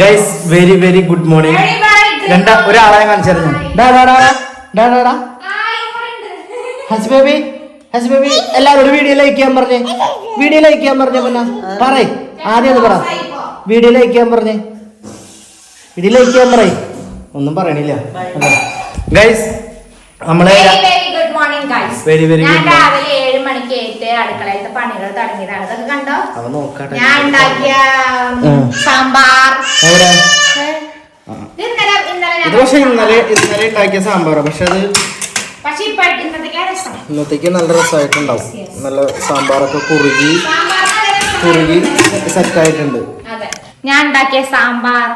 Guys very very good morning Very, very good രണ്ടാ. ഒരാളെ കാണിച്ചായിരുന്നു. ഹസ് ബേബി ഹസ് ബേബി എല്ലാവരോടും വീഡിയോ ലൈക്ക് ചെയ്യാൻ പറഞ്ഞേ. വീഡിയോ ലൈക്ക് ചെയ്യാൻ പറഞ്ഞേ പിന്നെ. പറയ്. ആദ്യം ഒന്ന് പറ. വീഡിയോ ലൈക്ക് ചെയ്യാൻ പറഞ്ഞേ. വീഡിയോ ലൈക്ക് ചെയ്യാൻ പറയ്. ഒന്നും പറയണില്ല. ഗൈസ് നമ്മളെ വെരി വെരി ഗുഡ് morning, അടുക്കളയിലത്തെ പണികൾ തുടങ്ങിയതാണ്. ഇതൊക്കെ കണ്ടോ? ഞാൻ ഉണ്ടാക്കിയ സാമ്പാർ. ഇന്നലെ ഇന്നലെ പക്ഷെ ഇന്നലെ ഇന്നലെ ഉണ്ടാക്കിയ സാമ്പാറാ. പക്ഷെ അത് പക്ഷെ ഇന്നത്തേക്ക് നല്ല രസമായിട്ടുണ്ടാവും. നല്ല സാമ്പാറൊക്കെ കുറുകി സാമ്പാർ. കുറുകി സെറ്റായിട്ടുണ്ട്. ഞാൻ ഉണ്ടാക്കിയ സാമ്പാർ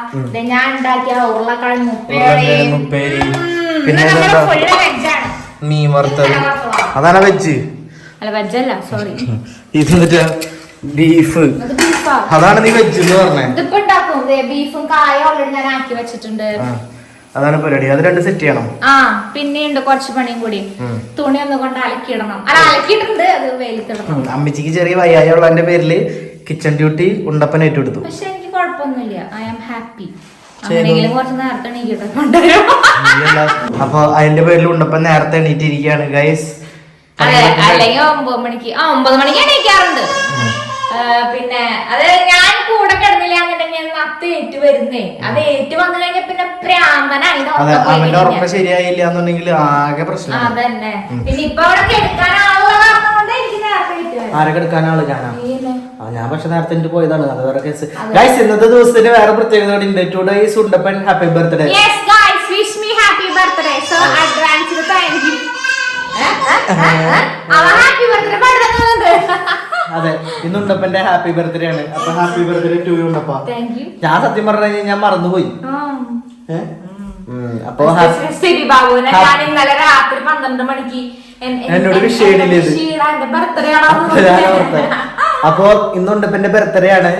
ഞാൻ ഉണ്ടാക്കിയ ഉരുളക്കിഴങ്ങ് മുപ്പേരി ഉപ്പേരി. പിന്നെ മീൻ വറുത്തത്. അതാണ് വെജ് അല്ല വെജല്ല സോറി ഇത് എന്നിട്ട് ബീഫ് അതാണ് നീ വെജ് എന്ന് പറഞ്ഞേ? ഇതിപ്പോ ഉണ്ടാക്കും. ബീഫും കായ ഓൾറെഡി ഞാൻ ആക്കി വെച്ചിട്ടുണ്ട്. അതാണ് പരിപാടി. അത് രണ്ട് സെറ്റ് ചെയ്യണം. ആ പിന്നെയുണ്ട് കുറച്ച് പണിയും കൂടി. തുണി ഒന്ന് കൊണ്ട് അലക്കിയിടണം. അല്ല അലക്കിയിട്ടുണ്ട്. അത് വെയിലത്തിടണം അമ്മച്ചിക്ക് ചെറിയ വയ്യായ ഉള്ളതിന്റെ പേരിൽ കിച്ചൺ ഡ്യൂട്ടി ഉണ്ടപ്പൻ ഏറ്റെടുത്തു. പക്ഷെ എനിക്ക് കുഴപ്പമൊന്നുമില്ല. I am happy. അപ്പൊ അതിന്റെ പേരിൽ ഉണ്ടപ്പൻ നേരത്തെ എണീറ്റിരിക്കുകയാണ് ഗൈസ് അതെ അല്ലെങ്കിൽ ഒമ്പത് മണിക്ക്. ആ ഒമ്പത് മണിക്ക് എണീക്കാറുണ്ട്. പിന്നെ അത് ഞാൻ കൂടെ കിടന്നില്ല എന്നുണ്ടെങ്കിൽ അത്ത് ഏറ്റു വരുന്നേ. അത് ഏറ്റു വന്നു കഴിഞ്ഞാൽ പിന്നെ പ്രാന്തനായി അവന്റെ കഴിഞ്ഞാൽ. ശരിയായില്ല എന്നുണ്ടെങ്കിൽ ആകെ പ്രശ്നം അതന്നെ. പിന്നെ ഇപ്പൊ അവിടെ കെടുക്കാൻ ആളുള്ള കാരണം കൊണ്ട് എനിക്ക് നേരത്തെ ഏറ്റു ആരൊക്കെ നീയല്ലേ? ഞാൻ പക്ഷെ നേരത്തെ എനിക്ക് പോയതാണ്. അത് വേറെ കേസ് ഗൈസ് ഇന്നത്തെ ദിവസത്തിന് വേറെ പ്രത്യേകത കൂടി ഉണ്ട്. Today is Undappan happy birthday അതെ ഇന്ന് ഉണ്ടപ്പന്റെ ഹാപ്പി ബർത്ത്ഡേ ആണ്. അപ്പൊ ഹാപ്പി ബർത്ത്ഡേ ടു ഉണ്ടപ്പ. ഞാൻ സത്യം പറഞ്ഞു കഴിഞ്ഞാൽ ഞാൻ മറന്നുപോയി? അപ്പൊ ഇന്നലെ രാത്രി പന്ത്രണ്ട് മണിക്ക് എന്നോട്. അപ്പൊ ബർത്ത്ഡേ ആണ്.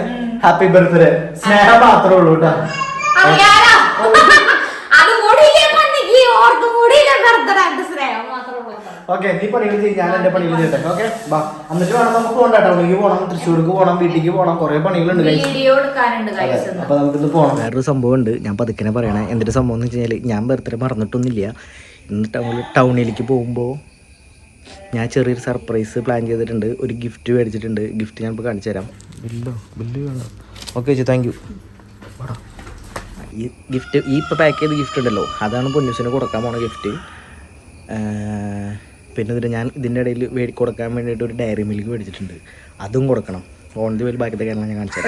ഹാപ്പി ബർത്ത്ഡേ സ്നേഹം മാത്രമേ ഉള്ളൂ കേട്ടോ അറിയാലോ അതും കൂടി ഇല്ലേ പന്നിക്ക് ഓർക്കും കൂടി ഇല്ലേ birthday എന്റെ സ്നേഹം മാത്രമേ ഉള്ളൂ ഓക്കെ നീ പണികൾ ചെയ്യും ഞാൻ എന്റെ പണികൾ ചെയ്യട്ടെ. ഓക്കെ ബാ. എന്നിട്ട് വേണം നമുക്ക് പോകണ്ട ടൗണിലേക്ക് പോകണം തൃശ്ശൂർക്ക് പോകണം വീട്ടിലേക്ക് പോകണം കുറെ പണികളുണ്ട്. അപ്പൊ നമുക്കിത് പോകണം വേറൊരു സംഭവം ഉണ്ട്. ഞാൻ പതുക്കനെ പറയണേ. എന്തൊരു സംഭവം എന്ന് വെച്ച് കഴിഞ്ഞാൽ ഞാൻ ബർത്ത്ഡേ മറന്നിട്ടൊന്നുമില്ല. ഇന്ന് ടൗണിൽ ടൗണിലേക്ക് പോകുമ്പോൾ ഞാൻ ചെറിയൊരു സർപ്രൈസ് പ്ലാൻ ചെയ്തിട്ടുണ്ട്. ഒരു ഗിഫ്റ്റ് മേടിച്ചിട്ടുണ്ട്. ഗിഫ്റ്റ് ഞാൻ ഇപ്പോൾ കാണിച്ചു തരാം. ബില്ലോ ബില്ല് വേണം. ഓക്കെ ചേച്ചി താങ്ക് യു ഈ ഗിഫ്റ്റ് ഈ ഇപ്പോൾ പാക്ക് ചെയ്ത ഗിഫ്റ്റ് ഉണ്ടല്ലോ. അതാണ് പൊന്നൂസിന് കൊടുക്കാൻ പോണ ഗിഫ്റ്റ് പിന്നെ ഇതിൽ ഞാൻ ഇതിന്റെ ഇടയിൽ വേടി കൊടുക്കാൻ വേണ്ടിയിട്ട് ഒരു ഡയറി മിൽക്ക് മേടിച്ചിട്ടുണ്ട്. അതും കൊടുക്കണം. ഓൺ ദി വെൽ ബാക്കി കാരണം ഞാൻ കാണിച്ചു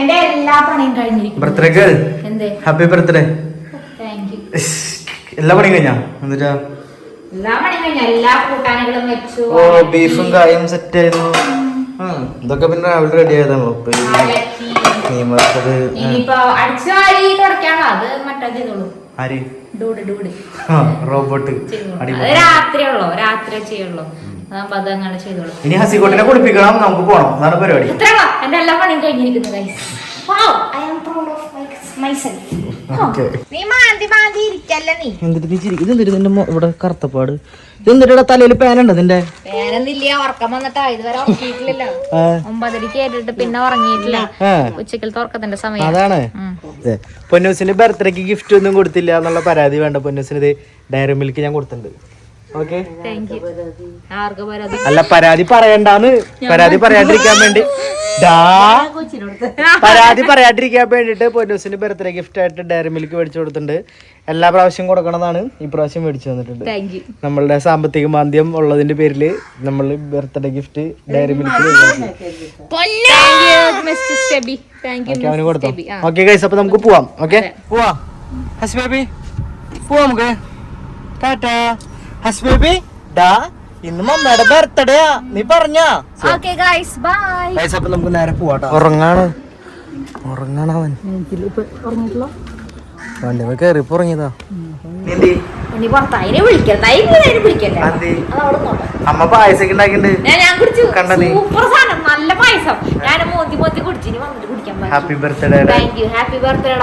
എന്റെ എല്ലാ പണിയും ബർത്ത്ഡേക്ക് ഹാപ്പി ബർത്ത്ഡേ എല്ലാ പണിയും കഴിഞ്ഞാ? എന്നിട്ടാ? എല്ലാ പണിയും കഴിഞ്ഞ എല്ലാ കൂട്ടാനുകളും വെച്ചു. ഓ ബീഫും കായും സെറ്റ് ആയിരുന്നു. ഇതൊക്കെ പിന്നെ രാവിലെ റെഡി ആയതാണല്ലോ. ഇനിയിപ്പോ അടിച്ചു തുടക്കാണോ അത് മറ്റേ ചെയ്തോളൂ. ആര്? ഡൂഡ് ഡൂഡ് ആ, റോബോട്ട്. രാത്രിയുള്ളൂ രാത്രി ചെയ്യുള്ളൂ. അതാകുമ്പോ അത് അങ്ങനെ ചെയ്തോളൂ. ഇനി ഹസിക്കോട്ടിനെ കുളിപ്പിക്കണം നമുക്ക് പോണം. അതാണ് പരിപാടി. എന്റെ എല്ലാ പണിയും കഴിഞ്ഞിരിക്കുന്നു guys. Wow, I am proud of my- എന്തിട്ട് നീ ഇതെന്തിട്ട് നിന്റെ ഇവിടെ കറുത്തപ്പാട്? ഇതെന്തിട്ട് തലയിൽ പേനുണ്ട് നിന്റെ? പേനൊന്നില്ല ഉറക്കം വന്നിട്ടാ ഇതുവരെ ഒമ്പതരക്ക് കേട്ടിട്ട് പിന്നെ ഉറങ്ങിയിട്ടില്ല. ഉച്ചക്കലത്തെ ഉറക്കത്തിന്റെ സമയം. അതാണ്. അതെ. പൊന്നൂസിന് ബർത്ത്ഡേക്ക് ഗിഫ്റ്റ് ഒന്നും കൊടുത്തില്ല എന്നുള്ള പരാതി വേണ്ട പൊന്നൂസിന്. ഇത് ഡയറി മിൽക്ക് ഞാൻ കൊടുത്തിട്ടുണ്ട്. ഓക്കെ. അല്ല പരാതി പറയണ്ടാന്ന്. പരാതി പറയാണ്ടിരിക്കാൻ വേണ്ടി. ഡാ. പരാതി പറയാണ്ടിരിക്കാൻ വേണ്ടിട്ട് പൊന്നൂസിന് ബർത്ത്ഡേ ഗിഫ്റ്റ് ആയിട്ട് ഡയറി മിൽക്ക് മേടിച്ചു കൊടുത്തിട്ടുണ്ട്. എല്ലാ പ്രാവശ്യം കൊടുക്കണമെന്നാണ് ഈ പ്രാവശ്യം മേടിച്ചു തന്നിട്ടുണ്ട്. നമ്മളുടെ സാമ്പത്തിക മാന്ദ്യം ഉള്ളതിന്റെ പേരിൽ നമ്മൾ ബർത്ത്ഡേ ഗിഫ്റ്റ് ഡയറി മിൽക്ക് അവന് കൊടുത്തു. ഓക്കെ ഗൈസ് അപ്പൊ നമുക്ക് പോവാം. ഓക്കെ? പോവാം. പോവാ നമുക്ക്. ടാറ്റാ. ഹസ് ബേബി ഡാ ഇന്ന് മമ്മയുടെ ബർത്ത്ഡേ നീ പറഞ്ഞാ. ഓക്കെ ഗൈസ് ബൈ ഗൈസ് അപ്പൊ നമുക്ക് നേരെ പോവാട്ടോ ഉറങ്ങാണ്. ഉറങ്ങണവൻ വണ്ടി കയറി ഉറങ്ങിയതാ. അമ്മ പായസം? നല്ല പായസം. ഞാൻ മോത്തി മോത്തി കുടിച്ചു ഇനി വന്നിട്ട് കുടിക്കാൻ happy birthday thank you happy birthday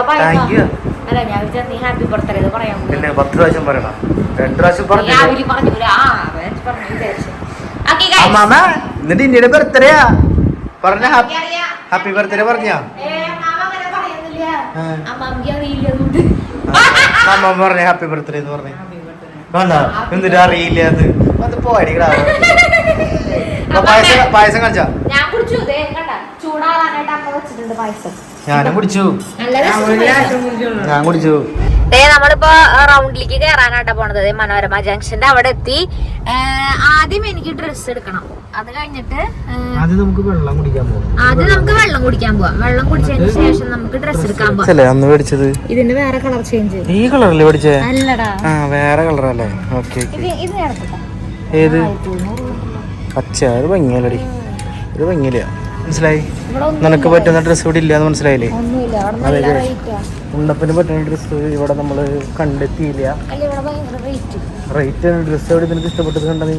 അല്ല ഞാൻ വിചാരിച്ചു നീ ഹാപ്പി ബർത്ത്ഡേ പറയാൻ. പിന്നെ പത്ത് പ്രാവശ്യം പറയണം. രണ്ട് പ്രാവശ്യം പറഞ്ഞു പറഞ്ഞു അമ്മാമ എന്നിട്ട് ഇന്ത്യയുടെ ബർത്ത്ഡേയാ ഹാപ്പി ബർത്ത്ഡേ പറഞ്ഞ? അമ്മ പറഞ്ഞ ഹാപ്പി ബർത്ത്ഡേ എന്ന് പറഞ്ഞു. വേണ്ട എന്നിട്ട് അറിയില്ല അത്? അത് പോയടിക്കടാ പായസം പായസം കാണിച്ചാ ഞാൻ കുടിച്ചു. ദേ കണ്ട ചൂടാറാനായിട്ട് അമ്മ വെച്ചിട്ടുണ്ട് പായസം. ഞാനും കുടിച്ചു. ഞാൻ കുടിച്ചു. ദേ നമ്മളിപ്പോ റൗണ്ടിലേക്ക് കയറാനാട്ടാ പോണത്. ദേ മനോരമ ജംഗ്ഷന്റെ അവിടെ എത്തി. ആദ്യം എനിക്ക് ഡ്രസ്സ് എടുക്കണം. അത് കഴിഞ്ഞിട്ട് അത് നമുക്ക് വെള്ളം കുടിക്കാൻ പോകും ആദ്യം നമുക്ക് വെള്ളം കുടിക്കാൻ പോവാം. വെള്ളം കുടിച്ചതിന് ശേഷം നമുക്ക് ഡ്രസ്സ് എടുക്കാൻ പോവാം. അല്ലേ മേടിച്ചത്? ഇതിന്റെ വേറെ കളർ ചേഞ്ച് ഈ കളറല്ലേ മേടിച്ചേ? അല്ലടാ. ആ വേറെ കളറല്ലേ ഓക്കെ ഇത് ഇത് നേരത്തെ ഏത്? പച്ച ഒരു ഭംഗിയല്ലടി. ഒരു ഭംഗിയില്ല. മനസ്സിലായി? നിനക്ക് പറ്റുന്ന ഡ്രസ്സ് ഇവിടെ ഇല്ല എന്ന് മനസ്സിലായില്ലേ അതെ, ഉണ്ടപ്പന് പറ്റുന്ന ഡ്രസ്സ് ഇവിടെ നമ്മൾ കണ്ടെത്തിയില്ല. അല്ല ഇവിടെ ഭയങ്കര റേറ്റ് റേറ്റ് ഡ്രസ്സ് എവിടെ നിനക്ക് ഇഷ്ടപ്പെട്ടത് കണ്ടത് നീ?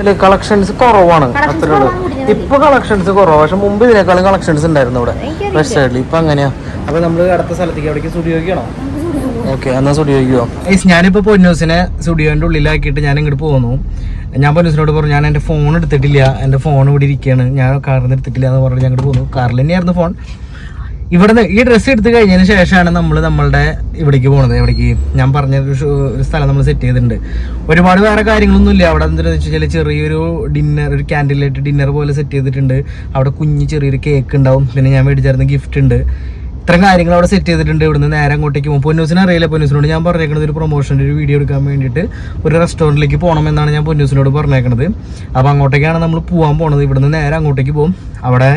അല്ല കളക്ഷൻസ് കുറവാണ് Collections അത്രേ ഉള്ളൂ. ഇപ്പൊ കളക്ഷൻസ് കുറവാണ് പക്ഷെ മുമ്പ് ഇതിനേക്കാളും കളക്ഷൻസ് ഉണ്ടായിരുന്നു ഇവിടെ. ഫ്രഷ് വെസ്റ്റ് സൈഡിൽ ഇപ്പൊ അങ്ങനെയാ. അപ്പൊ നമ്മൾ അടുത്ത സ്ഥലത്തേക്ക് അവിടേക്ക് സ്റ്റുഡിയോക്കാണോ ഓക്കെ എന്നാ സ്റ്റുഡിയോയ്ക്ക് പോവാം. ഞാനിപ്പോ പൊന്നൂസിനെ സ്റ്റുഡിയോന്റെ ഉള്ളിലാക്കിയിട്ട് ഞാൻ ഇങ്ങോട്ട് പോന്നു. ഞാൻ പോലീസിനോട് പറഞ്ഞു ഞാൻ എന്റെ ഫോൺ എടുത്തിട്ടില്ല എന്റെ ഫോൺ ഇവിടെ ഇരിക്കുകയാണ് ഞാൻ കാറിൽ നിന്ന് എടുത്തിട്ടില്ല എന്ന് പറഞ്ഞിട്ട് ഞങ്ങൾ പോന്നു. കാറിൽ തന്നെയായിരുന്നു ഫോൺ ഇവിടെ ഈ ഡ്രസ്സ് എടുത്ത് കഴിഞ്ഞതിന് ശേഷമാണ് നമ്മൾ നമ്മളുടെ ഇവിടേക്ക് പോണത്. എവിടേക്ക് ഞാൻ പറഞ്ഞ ഒരു സ്ഥലം നമ്മൾ സെറ്റ് ചെയ്തിട്ടുണ്ട്. ഒരുപാട് വേറെ കാര്യങ്ങളൊന്നും ഇല്ല. അവിടെ എന്താണെന്ന് വെച്ച് കഴിഞ്ഞാൽ ചെറിയൊരു ഡിന്നർ ഒരു ക്യാൻഡിലായിട്ട് ഡിന്നർ പോലെ സെറ്റ് ചെയ്തിട്ടുണ്ട്. അവിടെ കുഞ്ഞ് ചെറിയൊരു കേക്ക് ഉണ്ടാവും. പിന്നെ ഞാൻ മേടിച്ചായിരുന്ന ഗിഫ്റ്റ് ഉണ്ട്. ഇത്രയും കാര്യങ്ങൾ അവിടെ സെറ്റ് ചെയ്തിട്ടുണ്ട്. ഇവിടുന്ന് നേരെ അങ്ങോട്ടേക്ക് പോകും. പൊന്നൂസിനെ അറിയില്ല? പൊന്നൂസിനോട് ഞാൻ പറഞ്ഞേക്കുന്നത് ഒരു പ്രൊമോഷന്റെ ഒരു വീഡിയോ എടുക്കാൻ വേണ്ടിയിട്ട് ഒരു റെസ്റ്റോറന്റിലേക്ക് പോകണമെന്നാണ് ഞാൻ പൊന്നൂസിനോട് പറഞ്ഞേക്കുന്നത് അപ്പോൾ അങ്ങോട്ടേക്കാണ് നമ്മൾ പോകാൻ പോകുന്നത് ഇവിടുന്ന് നേരെ അങ്ങോട്ടേക്ക് പോകും. അവിടെ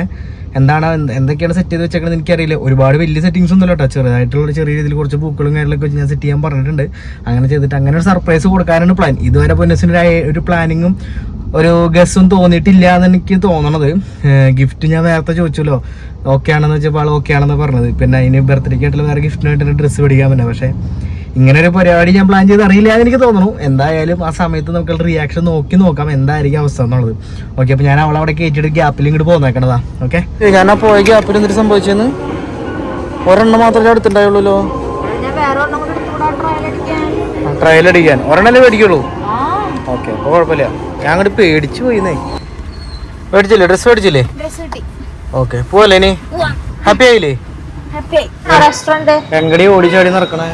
എന്താണ് എന്തൊക്കെയാണ് സെറ്റ് ചെയ്ത് വെച്ചേക്കുന്നത് എനിക്കറിയില്ല. ഒരുപാട് വലിയ സെറ്റിങ്സ് ഒന്നും കേട്ടോ ചെറുതായിട്ടുള്ള ചെറിയ രീതിയിൽ കുറച്ച് പൂക്കളും കാര്യങ്ങളൊക്കെ വെച്ച് ഞാൻ സെറ്റ് ചെയ്യാൻ പറഞ്ഞിട്ടുണ്ട്. അങ്ങനെ ചെയ്തിട്ട് അങ്ങനെ ഒരു സർപ്രൈസ് കൊടുക്കാനാണ് പ്ലാൻ ഇതുവരെ പൊന്നസിന് ഒരു പ്ലാനിങ്ങും ഒരു ഗസ്സും തോന്നിയിട്ടില്ല എന്ന് എനിക്ക് തോന്നണത്. ഗിഫ്റ്റ് ഞാൻ നേരത്തെ ചോദിച്ചല്ലോ. ഓക്കെ ആണെന്ന് വെച്ചപ്പോൾ ആൾ ഓക്കെ ആണെന്ന് പറഞ്ഞത്. പിന്നെ അതിന് ബർത്ത്ഡേക്ക് ആയിട്ടുള്ള വേറെ ഗിഫ്റ്റിനായിട്ട് ഡ്രസ്സ് മേടിക്കാൻ പറ്റില്ല പക്ഷേ ഇങ്ങനെ ഒരു പരിപാടി ഞാൻ പ്ലാൻ ചെയ്ത് അറിയില്ല എന്ന് എനിക്ക് തോന്നുന്നു എന്തായാലും ആ സമയത്ത് നമുക്ക് റിയാക്ഷൻ നോക്കി നോക്കാം. എന്തായിരിക്കും അവസ്ഥ എന്നുള്ളത്. ഓക്കെ അപ്പൊ ഞാൻ അവളെ അവിടെ കയറ്റിയിട്ട് ഗ്യാപ്പിൽ ഇങ്ങോട്ട് പോന്നേക്കണതാ. ഓക്കെ ഞാൻ ആ പോയ ഗ്യാപ്പിൽ എന്തൊരു സംഭവിച്ചെന്ന്? ഒരെണ്ണം മാത്രമേ അടുത്തുണ്ടായുള്ളൂ ഞാൻ വേറെ ഒരെണ്ണം കൂടെ എടുത്തുകൂടാ ട്രയൽ അടിക്കാൻ. ഒരെണ്ണല്ലേ മേടിക്കുള്ളൂ? ഓക്കെ അപ്പോൾ കുഴപ്പമില്ല. ഞാൻ അങ്ങോട്ട് പേടിച്ചു പോയിന്നേ. മേടിച്ചില്ലേ ഡ്രസ്സ് മേടിച്ചില്ലേ ഡ്രസ് കിട്ടി. ഓക്കെ പോവല്ലേ ഇനി? ഹാപ്പി ആയില്ലേ? എങ്ങടി ഓടിച്ചാടി നടക്കണേ?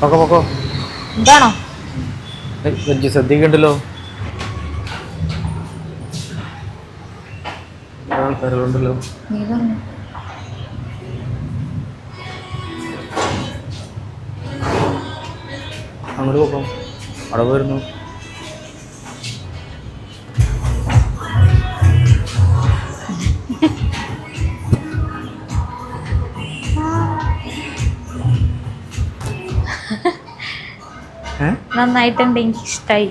പൊക്കോ പൊക്കോ. എന്താണോ ശ്രദ്ധിക്കണ്ടല്ലോ. ആൾക്കാരുണ്ടല്ലോ അങ്ങോട്ട് പോക്കാം. അവിടെ വരുന്നു നന്നായിട്ടുണ്ട് എനിക്ക് ഇഷ്ടായി?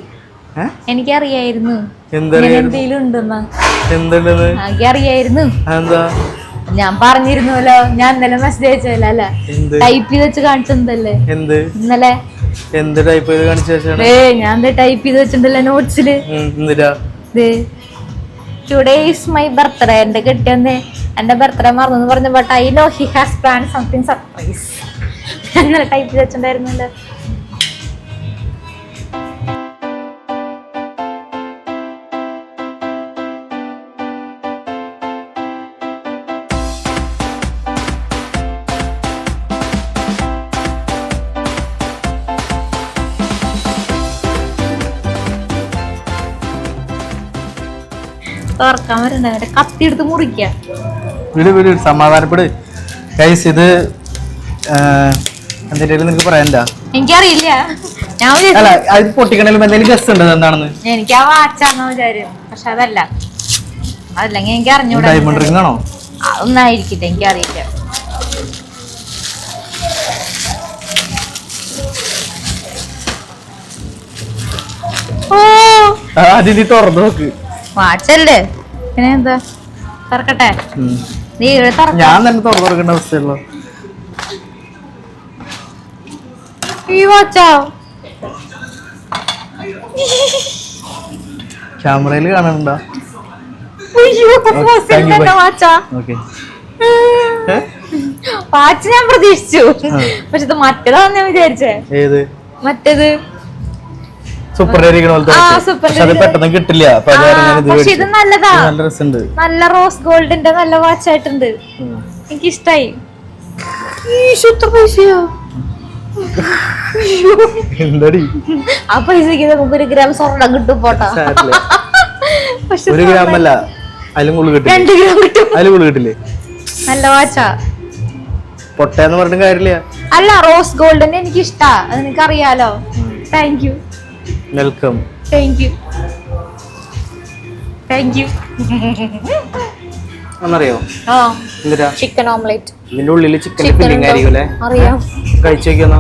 എനിക്കറിയായിരുന്നു. എന്തെങ്കിലും ഉണ്ടെന്ന്. എനിക്കറിയായിരുന്നു ഞാൻ പറഞ്ഞിരുന്നുവല്ലോ ഞാൻ ഇന്നലെ മെസ്സേജ് അയച്ചല്ലേ അല്ല ടൈപ്പ് ചെയ്ത് വെച്ച് കാണിച്ചെന്തല്ലേ എന്ത്? ഇന്നലെ എന്ത് ടൈപ്പ് ചെയ്ത് കാണിച്ച ശേഷമാണ്? ഏ ഞാൻ ടൈപ്പ് ചെയ്ത് വെച്ചിട്ടുണ്ടല്ലോ നോട്ട്സിൽ എന്തിനാ? ടുഡേ ഈസ് മൈ ബർത്ത്ഡേ എന്റെ കിട്ടിയെന്ന് എന്റെ ബർത്ത്ഡേ മറന്നു പറഞ്ഞു but I know he has plan something surprise അങ്ങനെ ടൈപ്പ് ചെയ്ത് വെച്ചിട്ടുണ്ടായിരുന്നല്ലോ. തുറക്കാൻ വരണ്ട അവരെ കത്തി എടുത്ത് മുറിക്കുക. വിട് വിട് സമാധാനപ്പെട്. ഇത് എന്തെങ്കിലും നിനക്ക് പറയാനില്ല എനിക്കറിയില്ല. ഞാൻ അല്ല അത് പൊട്ടിക്കണേലും എന്തെങ്കിലും ഗസ് ഉണ്ട് എന്താണെന്ന്? എനിക്ക് ആ വാച്ചാന്ന് വിചാരം പക്ഷെ അതല്ല. അതല്ലെങ്കിൽ എനിക്ക് അറിഞ്ഞൂടാ. ഡയമണ്ട് റിംഗ് ആണോ? അതൊന്നായിരിക്കില്ല എനിക്കറിയില്ല. ഓ. അതിന് തുറന്നു നോക്ക്. വാച്ചല്ലേ? പിന്നെ എന്താ? തുറക്കട്ടെ? നീ ഇവിടെ ഞാൻ തന്നെ തുറന്നു തുറക്കേണ്ട അവസ്ഥയുള്ളൂ ഈ വാച്ചോ? ക്യാമറയിൽ കാണുന്നുണ്ടോ വാച്ച്. ഞാൻ പ്രതീക്ഷിച്ചു. പക്ഷെ ഇത് മറ്റേതാന്ന് ഞാൻ വിചാരിച്ചേ. ഏത്? മറ്റേത്? പെട്ടെന്ന് കിട്ടില്ല. ഇത് പക്ഷെ ഇത് നല്ലതാ. നല്ല റോസ് ഗോൾഡിന്റെ നല്ല വാച്ച് ആയിട്ടുണ്ട്. എനിക്ക് ഇഷ്ടായി ആ പൈസക്ക് നമുക്ക് ഒരു ഗ്രാം സ്വർണം കിട്ടും പോട്ടാ. പക്ഷെ ഒരു ഗ്രാം അല്ല അതിലും കൂടുതൽ കിട്ടില്ല? രണ്ട് ഗ്രാം കിട്ടും. അതിലും കൂടുതൽ കിട്ടില്ലേ? നല്ല വാച്ചാ പൊട്ടയെന്ന് പറഞ്ഞിട്ട് കാര്യമില്ല. അല്ല റോസ് ഗോൾഡിന്റെ എനിക്ക് ഇഷ്ടാ അത് നിനക്ക് അറിയാലോ thank you welcome thank you thank you ഒന്നറിയോ? ആ. എന്തിനാ ചിക്കൻ ഓംലെറ്റ് ഇതിന്റെ ഉള്ളിൽ ചിക്കൻ ഫില്ലിംഗ് ആയിരിക്കും അല്ലേ അറിയാം. കഴിച്ചു നോക്കിയെന്നോ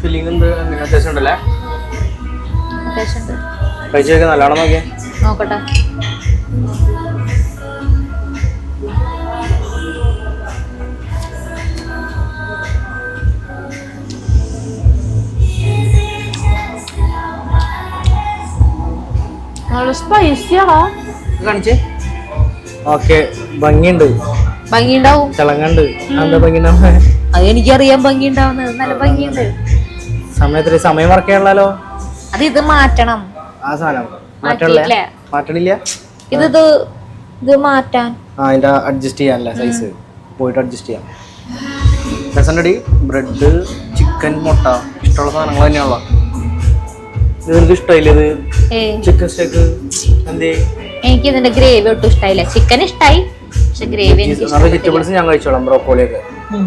ഫില്ലിംഗ് എന്ത് അങ്ങനെ അത്യാവശ്യം ഉണ്ടല്ലേ? അത്യാവശ്യമുണ്ട്. കഴിച്ചു നോക്കിയാൽ നല്ലോണം നോക്കിയേ. നോക്കട്ടെ. നല്ല സ്പൈസിയാടാ കാണിച്ചേ? ഓക്കെ ഭംഗിയുണ്ട്. ഭംഗിയുണ്ടാവും. തിളങ്ങണ്ട്. എന്താ ഭംഗി ഉണ്ടാവുക അത് എനിക്കറിയാൻ ഭംഗിയുണ്ടാവുന്നത്. നല്ല ഭംഗിയുണ്ട്. സമയത്തിന് സമയം വർക്ക് അത് ഇത് മാറ്റണം. ആ സാധനം. മാറ്റണില്ല. മാറ്റണില്ല? ഇത് ഇത് മാറ്റാൻ. ആ അതിന്റെ അഡ്ജസ്റ്റ് ചെയ്യാനല്ലേ സൈസ് പോയിട്ട് അഡ്ജസ്റ്റ് ചെയ്യാം. ബ്രെഡ് ചിക്കൻ മുട്ട. ഇഷ്ടമുള്ള സാധനങ്ങൾ തന്നെയാണല്ലോ. നിനക്ക് ഇഷ്ടമായില്ലേ ഇത്? ഏ. ചിക്കൻ സ്റ്റേക്ക് എന്തേ? എനിക്ക് ഇതിന്റെ ഗ്രേവി ഒട്ടും ഇഷ്ടായില്ല. ചിക്കൻ ഇഷ്ടായി പക്ഷെ ഗ്രേവി എനിക്ക് ഇഷ്ടപ്പെട്ടില്ല. വെജിറ്റബിൾസ് ഞാൻ കഴിച്ചോളാം ബ്രോക്കോളിയൊക്കെ ഉം.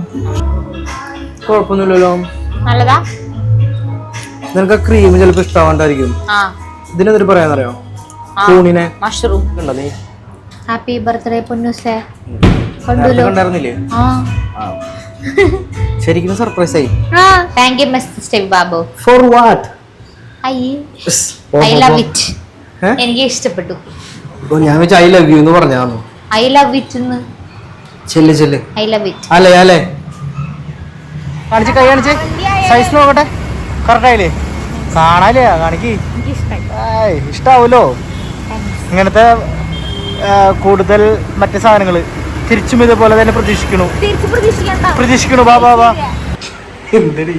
കുഴപ്പമൊന്നുമില്ലല്ലോ? നല്ലതാ? നിനക്ക് ആ ക്രീം ചിലപ്പോ ഇഷ്ടമാവാണ്ടായിരിക്കും ആ. ഇതിനെന്തൊരു പറയാന്നറിയോ. കൂണിനെ. മഷ്റൂം ഉണ്ടോ നീ? ഹാപ്പി ബർത്ത്ഡേ പൊന്നുസേ. കണ്ടായിരുന്നില്ലേ. ശരിക്കും സർപ്രൈസ് ആയി. Thank you mister Steve Babu for what I I love it. എനിക്ക് ഇഷ്ടപ്പെട്ടു. ഞാൻ വെച്ച് ഐ ലവ് യു എന്ന് പറഞ്ഞാന്നു ഐ ലവ് ഇറ്റ് എന്ന്. ചെല്ല് ചെല്ല്. I love it. അല്ലേ അല്ലേ? കാണിച്ച് കൈ കാണിച്ച്. സൈസ് നോക്കട്ടെ. കറക്റ്റ് ആയില്ലേ? കാണാല്ലേ? കാണിക്ക്. ഇഷ്ടാവൂലോ? ഇങ്ങനത്തെ കൂടുതൽ മറ്റു സാധനങ്ങൾ തിരിച്ചും ഇതുപോലെ തന്നെ പ്രതീക്ഷിക്കണു. പ്രതീക്ഷിക്കണു. ബാ ബാ ബാ എന്തടി?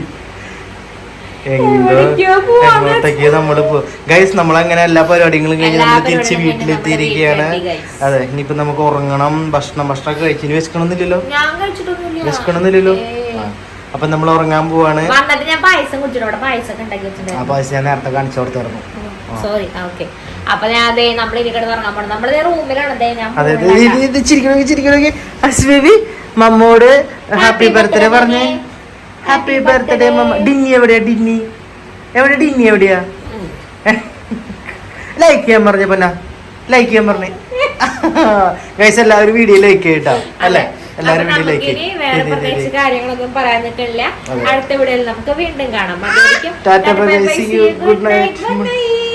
എങ്ങോട്ടേക്ക് നമ്മൾ ഗൈസ് നമ്മളങ്ങനെ എല്ലാ പരിപാടികളും കഴിഞ്ഞ് നമ്മൾ തിരിച്ച് വീട്ടിലെത്തിയിരിക്കുകയാണ് നമ്മൾ വീട്ടിലെത്തി, അതെ ഇനിയിപ്പോ നമുക്ക് ഉറങ്ങണം ഭക്ഷണം ഭക്ഷണം ഒക്കെ ഇനി വിശക്കണമെന്നില്ലല്ലോ വിശക്കണമെന്നില്ലല്ലോ. അപ്പൊ നമ്മൾ ഉറങ്ങാൻ പോവാണ്. ആ പായസം ഞാൻ നേരത്തെ കാണിച്ചു കൊടുത്തായിരുന്നു സോറി ഓക്കെ അപ്പൊ ഞാൻ അതെ നമ്മൾ ഇനി കിടന്ന് ഉറങ്ങാൻ പോണം നമ്മളിതേ റൂമിലാണ്. അതെ ഞാൻ അതെ ഇത് പോകുന്നില്ല. ഇത് ഇത് ചിരിക്കണമെങ്കിൽ ചിരിക്കണമെങ്കിൽ ബേബി മമ്മോട് ഹാപ്പി ബർത്ത്ഡേ പറഞ്ഞേ. ഹാപ്പി ബർത്ത്ഡേ മമ്മ ഡിന്നി എവിടെയാ? ഡിന്നി എവിടെ? ഡിന്നി എവിടെയാ? ലൈക്ക് ചെയ്യാൻ പറഞ്ഞ പൊന്ന. ലൈക്ക് ചെയ്യാൻ പറഞ്ഞേ. ഗൈസ് എല്ലാവരും വീഡിയോ ലൈക്ക് ചെയ്യട്ടോ അല്ലേ? എല്ലാവരും വീഡിയോ ലൈക്ക് പ്രത്യേകിച്ച് കാര്യങ്ങളൊന്നും പറയാനിട്ടില്ല. അടുത്ത വീഡിയോയിൽ നമുക്ക് വീണ്ടും കാണാം. Good night.